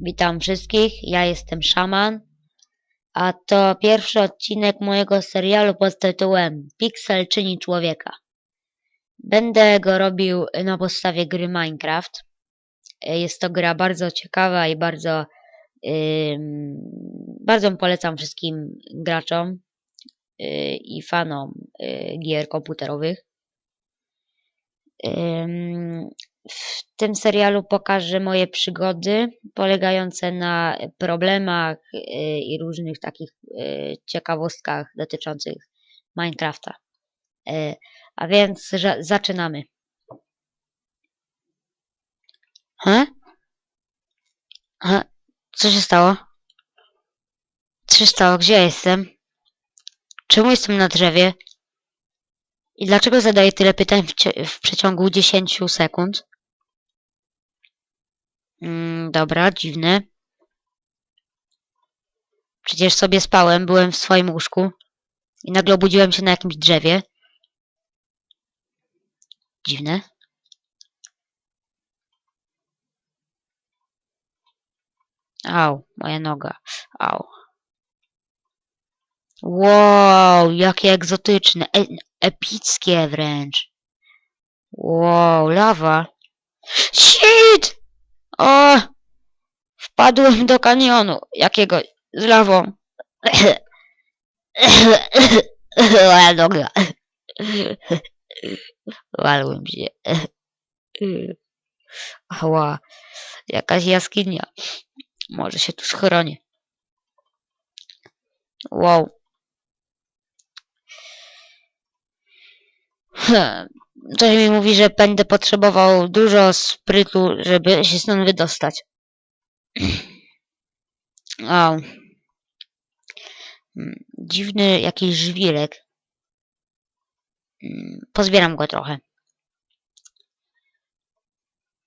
Witam wszystkich, ja jestem Szaman, a to pierwszy odcinek mojego serialu pod tytułem Pixel czyni człowieka. Będę go robił na podstawie gry Minecraft. Jest to gra bardzo ciekawa i bardzo, ym, bardzo polecam wszystkim graczom yy, i fanom yy, gier komputerowych. W tym serialu pokażę moje przygody polegające na problemach y, i różnych takich y, ciekawostkach dotyczących Minecrafta. Y, A więc zaczynamy. He? He? Co się stało? Co się stało? Gdzie ja jestem? Czemu jestem na drzewie? I dlaczego zadaję tyle pytań w, w przeciągu 10 sekund? Mm, dobra, dziwne. Przecież sobie spałem, byłem w swoim łóżku i nagle obudziłem się na jakimś drzewie. Dziwne. Au, moja noga. Au. Wow, jakie egzotyczne, e epickie wręcz. Wow, lawa. Shit! O! Wpadłem do kanionu jakiego z lawą. Moja noga. Walłem się. Ała, jakaś jaskinia. Może się tu schronię. Wow. Coś mi mówi, że będę potrzebował dużo sprytu, żeby się stąd wydostać. Au. Mm, Dziwny jakiś żwirek. Mm, Pozbieram go trochę.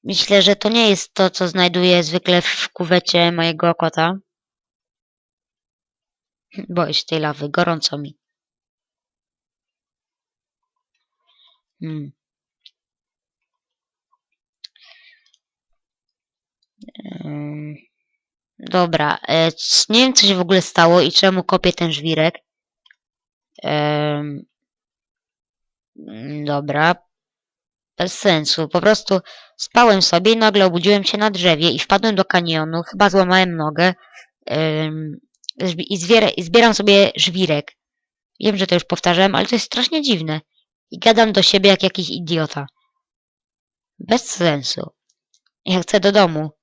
Myślę, że to nie jest to, co znajduję zwykle w kuwecie mojego kota. Boję się tej lawy, gorąco mi. Hmm. Dobra, e, nie wiem co się w ogóle stało i czemu kopię ten żwirek. Mm, Dobra, bez sensu. Po prostu spałem sobie i nagle obudziłem się na drzewie i wpadłem do kanionu, chyba złamałem nogę i, zwier- i zbieram sobie żwirek. Wiem, że to już powtarzałem, ale to jest strasznie dziwne. I gadam do siebie jak jakiś idiota. Bez sensu. Ja chcę do domu.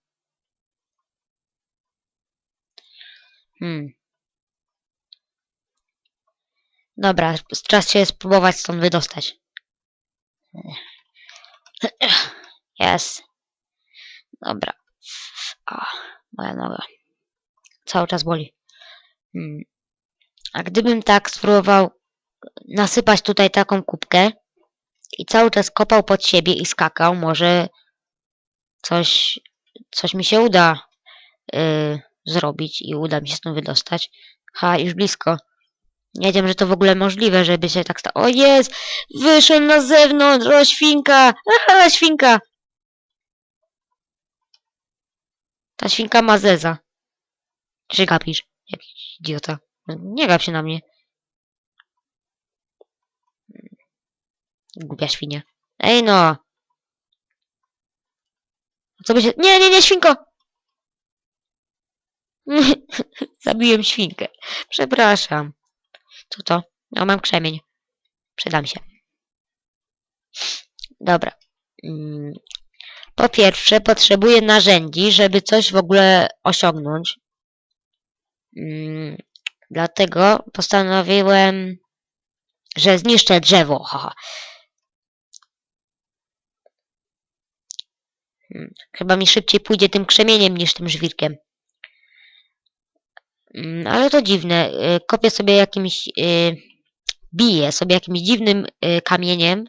Hmm. Dobra, czas się spróbować stąd wydostać. Jest. Dobra. O, moja noga. Cały czas boli. Hmm. A gdybym tak spróbował nasypać tutaj taką kubkę i cały czas kopał pod siebie i skakał, może coś, coś mi się uda y, zrobić i uda mi się stąd wydostać. Ha, już blisko. Nie wiem, że to w ogóle możliwe, żeby się tak stało. O jest! Wyszłem na zewnątrz! O, świnka! Aha, świnka! Ta świnka ma zeza. Czy gapisz? Jakiś idiota. Nie gap się na mnie. Głupia świnia. Ej no! Co by się... Nie, nie, nie, świnko! Zabiłem świnkę. Przepraszam. Co to? No, mam krzemień. Przyda mi się. Dobra. Mm. Po pierwsze, potrzebuję narzędzi, żeby coś w ogóle osiągnąć. Mm. Dlatego postanowiłem, że zniszczę drzewo. Haha. Mm, Chyba mi szybciej pójdzie tym krzemieniem niż tym żwirkiem. Mm, Ale to dziwne. y, Kopię sobie jakimś. y, Biję sobie jakimś dziwnym y, kamieniem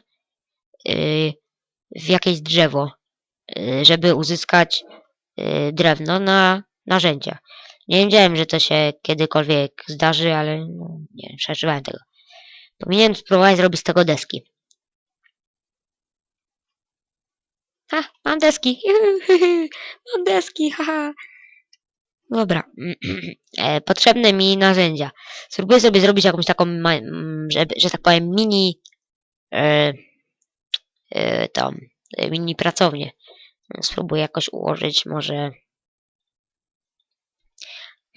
w jakieś drzewo, żeby uzyskać drewno na narzędzia. Nie wiedziałem, że to się kiedykolwiek zdarzy, ale no, nie wiem, przeżywałem tego. Powinienem spróbować zrobić z tego deski. Ha, mam deski. mam deski, haha. Dobra. E, Potrzebne mi narzędzia. Spróbuję sobie zrobić jakąś taką, że, że tak powiem, mini e, e, tą, e, mini pracownię. Spróbuję jakoś ułożyć, może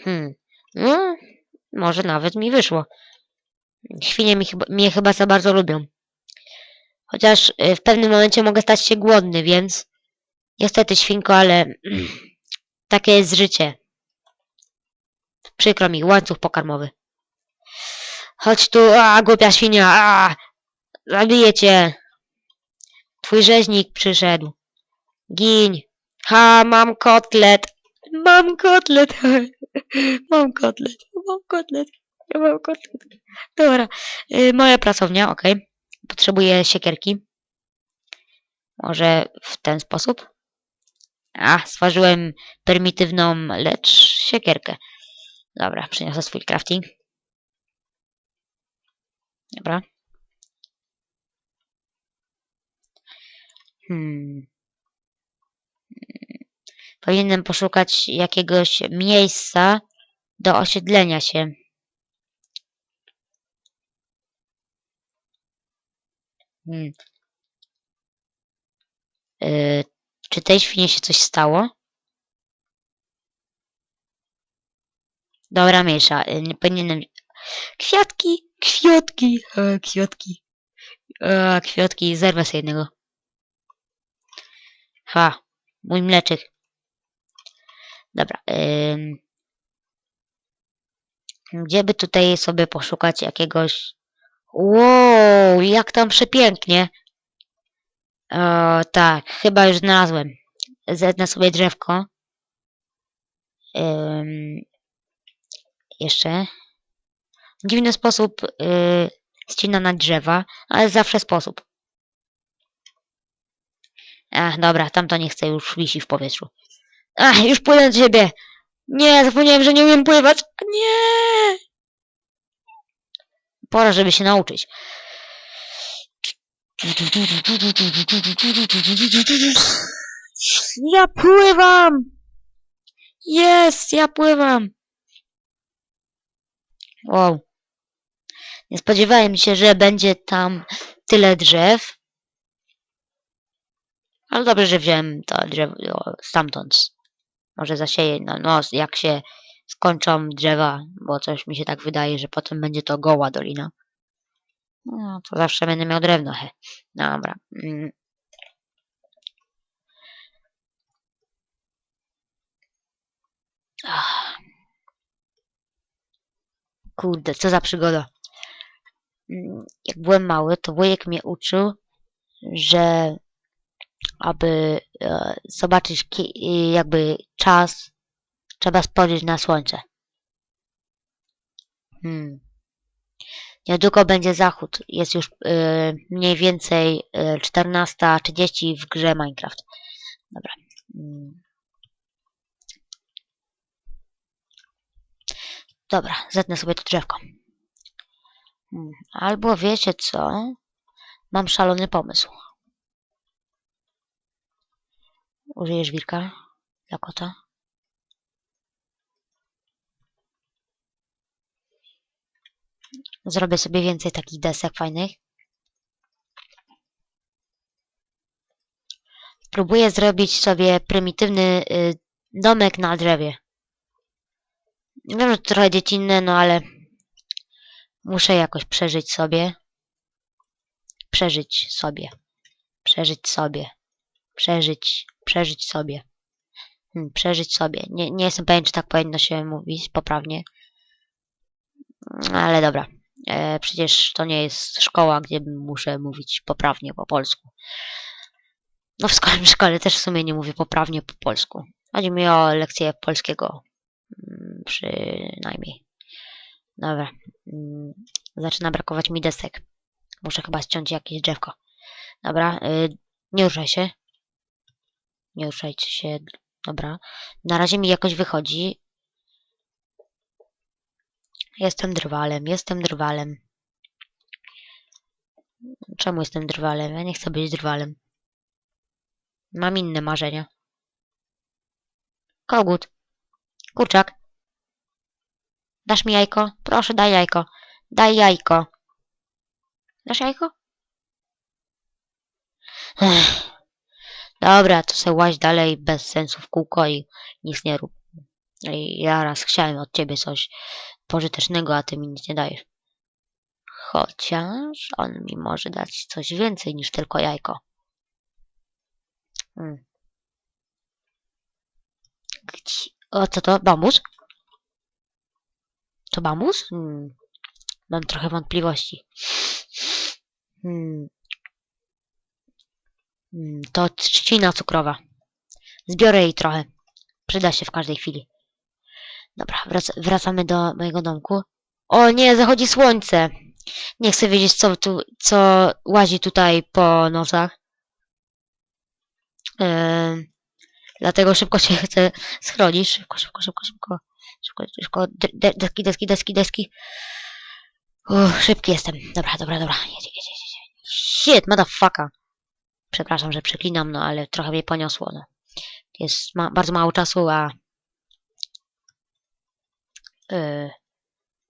hmm, no, może nawet mi wyszło. Świnie mi chyba, mnie chyba za bardzo lubią. Chociaż e, w pewnym momencie mogę stać się głodny, więc niestety świnko, ale takie jest życie. Przykro mi, łańcuch pokarmowy. Chodź tu, a głupia świnia, a zabiję cię. Twój rzeźnik przyszedł. Giń. Ha, mam kotlet. Mam kotlet. mam kotlet. Mam kotlet. Mam kotlet. Dobra. Y, moja pracownia, ok. Potrzebuję siekierki. Może w ten sposób? A, stworzyłem prymitywną, lecz siekierkę. Dobra, przyniosę swój crafting. Dobra. Hmm. Powinienem poszukać jakiegoś miejsca do osiedlenia się. Hmm. Y, czy tej świnie się coś stało? Dobra, mniejsza. y, Nie powinienem... Kwiatki! Kwiatki! E, kwiatki. E, kwiatki. Zerwę sobie jednego. Ha. Mój mleczyk. Dobra. ym. Gdzie by tutaj sobie poszukać jakiegoś... Wow, jak tam przepięknie. O, tak, chyba już znalazłem. Zetnę sobie drzewko. Ym, jeszcze. Dziwny sposób yy, ścina na drzewa, ale zawsze sposób. Ach, dobra, tamto nie chcę, już wisi w powietrzu. Ach, już płynę do ciebie! Nie, zapomniałem, że nie umiem pływać. Nie! Pora, żeby się nauczyć. Ja pływam! Jest, ja pływam! Wow. Nie spodziewałem się, że będzie tam tyle drzew. Ale dobrze, że wziąłem to drzewo stamtąd. Może zasieję, no, no jak się skończą drzewa, bo coś mi się tak wydaje, że potem będzie to goła dolina. No, to zawsze będę miał drewno, he. Dobra. Mm. Ach. Kurde, co za przygoda. Mm, Jak byłem mały, to wujek mnie uczył, że aby e, zobaczyć jakby czas, trzeba spojrzeć na słońce. Hmm. Niedługo będzie zachód. Jest już e, mniej więcej e, 14.30 w grze Minecraft. Dobra. Mm. Dobra, zetnę sobie to drzewko. Hmm. Albo wiecie co? Mam szalony pomysł. Użyję żwirka dla kota. Zrobię sobie więcej takich desek fajnych. Spróbuję zrobić sobie prymitywny y, domek na drzewie. Wiem, że trochę dziecinne, no ale muszę jakoś przeżyć sobie. Przeżyć sobie. Przeżyć sobie. Przeżyć. Przeżyć sobie. Hmm, przeżyć sobie. Nie, nie jestem pewien, czy tak powinno się mówić poprawnie. Ale dobra. E, przecież to nie jest szkoła, gdzie muszę mówić poprawnie po polsku. No w szkole, w szkole też w sumie nie mówię poprawnie po polsku. Chodzi mi o lekcję polskiego. Przynajmniej. Dobra. Mm, Zaczyna brakować mi desek. Muszę chyba ściąć jakieś drzewko. Dobra. y, Nie ruszaj się. Nie ruszajcie się. Dobra. Na razie mi jakoś wychodzi. Jestem drwalem, jestem drwalem. Czemu jestem drwalem? Ja nie chcę być drwalem. Mam inne marzenia. Kogut. Kurczak. Dasz mi jajko? Proszę, daj jajko. Daj jajko. Dasz jajko? Ech. Dobra, to se łaź dalej bez sensu w kółko i nic nie rób. I ja raz chciałem od ciebie coś pożytecznego, a ty mi nic nie dajesz. Chociaż on mi może dać coś więcej niż tylko jajko. Hmm. O, co to? Bambus? To bambus? Hmm. Mam trochę wątpliwości. Hmm. Hmm, to trzcina cukrowa. Zbiorę jej trochę. Przyda się w każdej chwili. Dobra, wrac wracamy do mojego domku. O nie, zachodzi słońce. Nie chcę wiedzieć, co tu, co łazi tutaj po nocach. Em, dlatego szybko się chcę schronić. Szybko, szybko, szybko, szybko. Szybko, szybko. De de deski, deski, deski, deski. Uff, szybki jestem. Dobra, dobra, dobra. Shit, motherfucker. Przepraszam, że przeklinam, no ale trochę mnie poniosło. No. Jest ma bardzo mało czasu, a yy,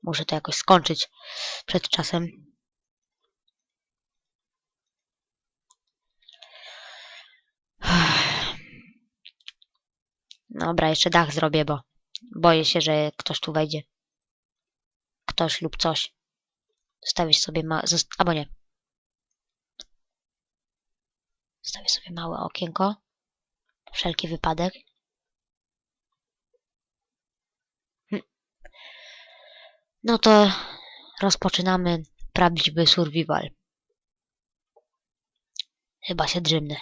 muszę to jakoś skończyć przed czasem. Dobra, jeszcze dach zrobię, bo Boję się, że ktoś tu wejdzie. Ktoś lub coś. Zostawisz sobie ma... Zost albo nie. Zostawię sobie małe okienko. Wszelki wypadek. Hm. No to rozpoczynamy prawdziwy survival. Chyba się drzymnę.